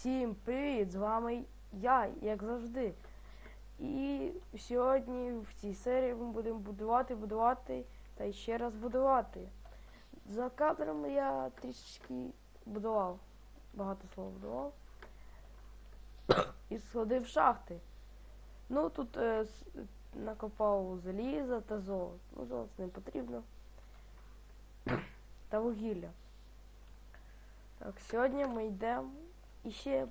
Всім привіт! З вами я, як завжди. І сьогодні в цій серії ми будемо будувати, будувати та ще раз будувати. За кадром я трішечки будував. Багато слов будував. І сходив шахти. Ну тут е, накопав заліза та золото. Ну, золото не потрібно. Та вугілля. Так, сьогодні ми йдемо і ще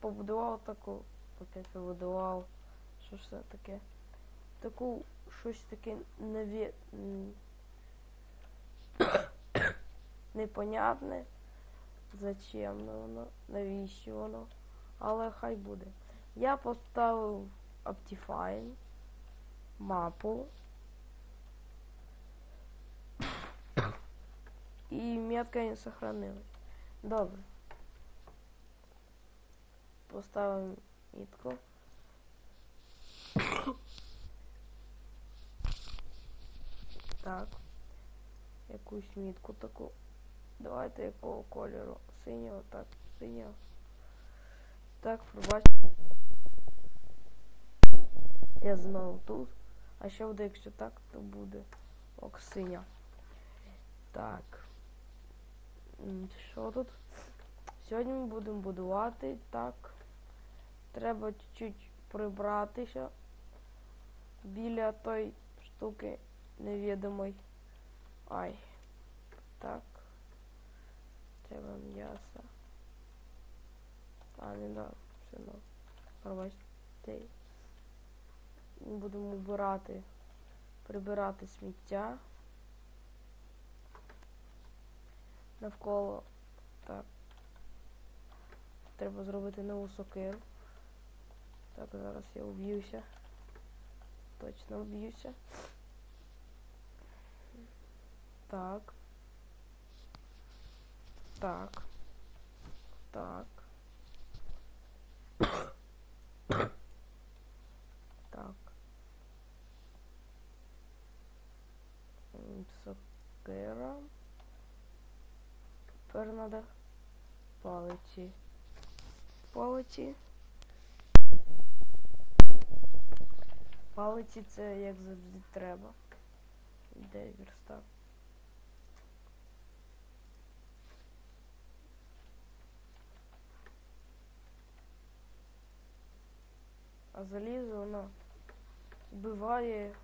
побудував таку, опять побудував, що ж це таке? Таку щось таке неві... непонятне. Зачем воно, навіщо воно? Але хай буде. Я поставив Optifine, мапу. І метка не сохранилась. Добре. Поставимо мітку. Так. Якусь мітку таку. Давайте якого кольору? Синього, так, синього. Так, пробачте. Я знову тут. А що буде, якщо так, то буде ок синя. Так. Що тут? Сьогодні ми будемо будувати так. Треба чуть-чуть прибратися біля той штуки невідомої. Ай. Так. Треба м'ясо. А, не да, все одно. Пробачте. Будемо убирати, прибирати сміття. Навколо. Так. Треба зробити нову сокиру. Так, зараз я уб'юся. Точно уб'юся. Так. Так. Так. Так. М, Сокира. Тепер треба палиці. Палиці. Палиці це як завжди треба. Де верстак? А залізо воно вбиває,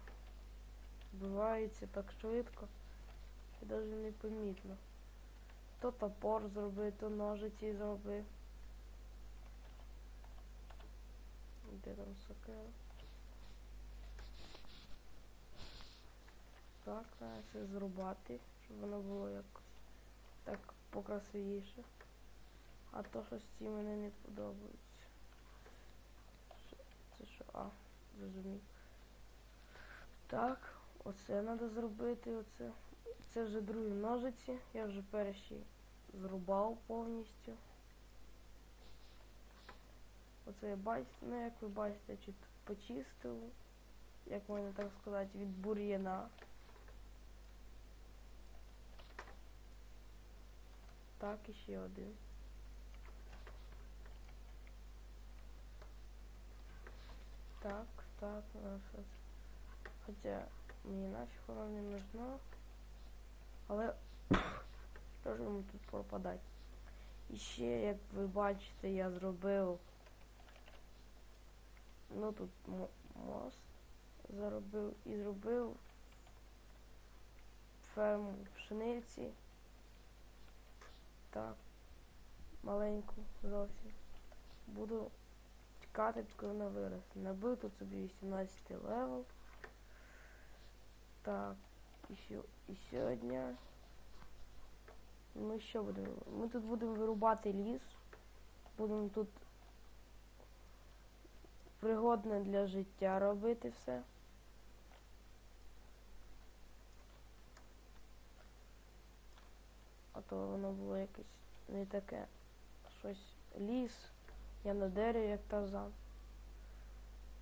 вбивається так швидко, що навіть не помітно. То топор зробив, то ножиці зробив. Де там сокира? Так, треба все зрубати, щоб воно було якось так покрасивіше. А то щось ці мені не подобається. Це що? А, зрозумів. Так, оце треба зробити, оце. Це вже другі ножиці. Я вже перші зрубав повністю. Оце я бачите, ну як ви бачите, чуть почистив, як можна так сказати, від бур'яна. Так, і ще один. Так, так, ну, що? Хоча мені нафіг воно не нужно. Але що ж йому тут пропадати? І ще, як ви бачите, я зробив. Ну тут мост заробив і зробив ферму пшениці. Так, маленьку зовсім. Буду чекати, поки вона виросте. Набив тут собі 18 левел. Так, і сьогодні ми що будемо? Ми тут будемо вирубати ліс. Будемо тут пригодне для життя робити все. То воно було якесь не таке. Щось ліс. Я на дереві як тарзан.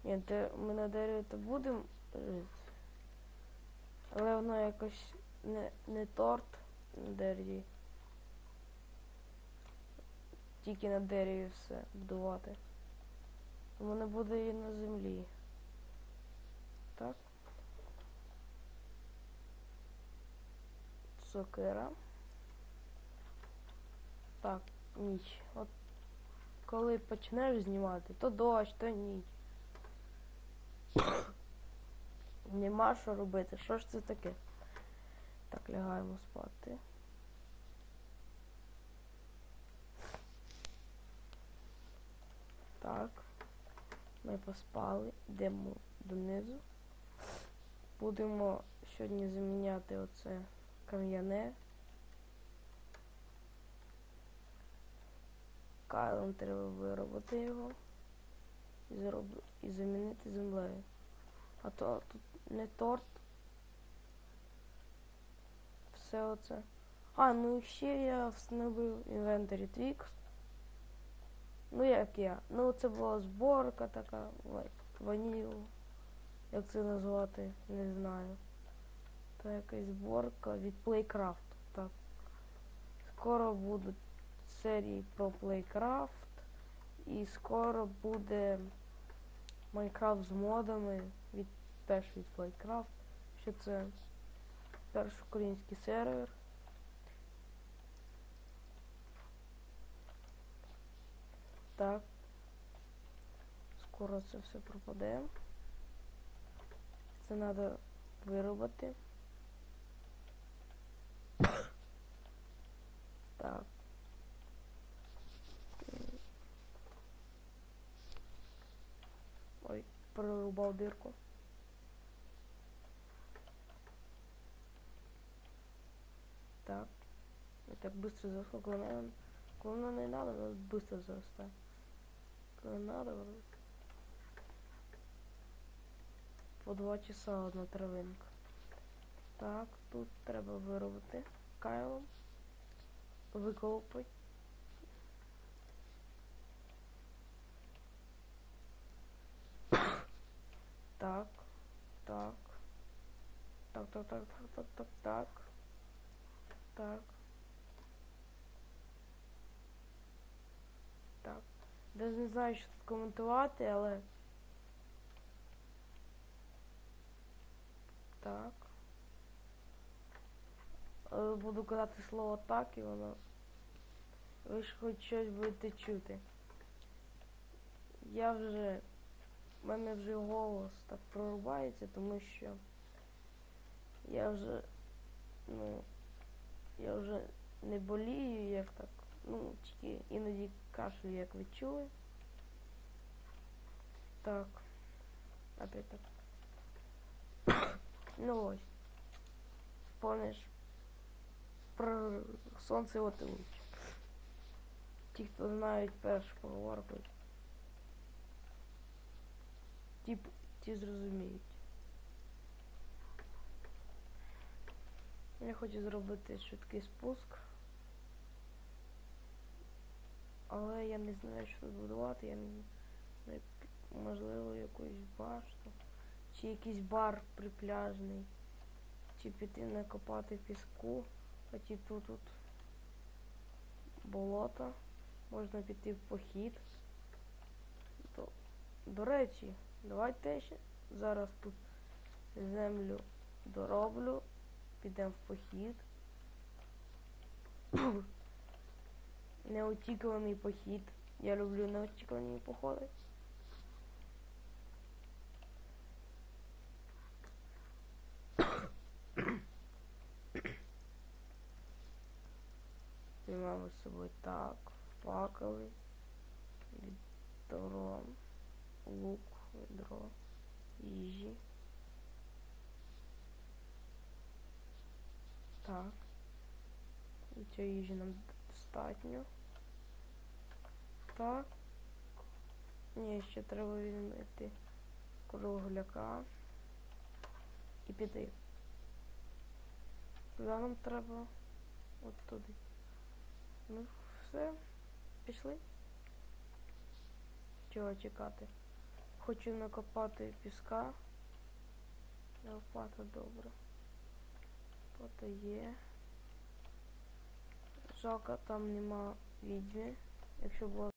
Ні, те, ми на дереві то будемо жити. Але воно якось не, не торт на дереві. тільки на дереві все будувати. Тому не буде і на землі. Так. Сокира. Так, ніч. От коли почнеш знімати, то дощ, то ніч. Нема що робити. Що ж це таке? Так, лягаємо спати. Так. Ми поспали, йдемо донизу. Будемо сьогодні заміняти оце кам'яне. Кайлом треба виробити його і, зроб... і замінити землею. А то тут не торт. Все оце. А, ну і ще я встановив інвентарі Twix. Ну як я? Ну це була зборка така, like, ваніль. Як це назвати, не знаю. Це якась зборка від Playcraft. Так. Скоро будуть серії про Playcraft. І скоро буде Minecraft з модами від теж від Playcraft. Що це перший український сервер. Так. Скоро це все пропаде. Це треба виробити. Так. Прорубав дирку. Так. И так быстро зашло. Главное, главное не надо, надо быстро зарастать. Когда надо, по два часа одна травинка. Так, тут треба виробити кайлом. Виколопати. Так, так. Так, так, так, так, так, так, так. Так. Даже не знаю, що тут коментувати, але. Так. Буду казати слово так і воно. Ви ж хоч щось будете чути. Я вже. У мене вже голос так прорубається, тому що я вже, ну, я вже не болію, як так. Ну, тільки іноді кашлю, як ви чули. Так. Опять так. Ну ось. Помниш про сонце от і луч. Ті, хто знають першу поговорку. Ті, ті зрозуміють. Я хочу зробити швидкий спуск. Але я не знаю, що тут будувати. Я не можливо, якусь башту. Чи якийсь бар припляжний. Чи піти накопати піску. Хоті тут тут болото. Можна піти в похід. До, до речі, давайте ще зараз тут землю дороблю. Підемо в похід. Неочікуваний похід. Я люблю неочікувані походи. Знімаємо з собою так, факели, відро, лук, відро, їжі. Так. І цієї їжі нам достатньо. Так. Ні, ще треба відмити кругляка. І піти. Куди нам треба? От туди. Ну, все. Пішли. Чого чекати? Хочу накопати піска. Лопата добре. Лопата є. Жалко, там нема відьми. якщо було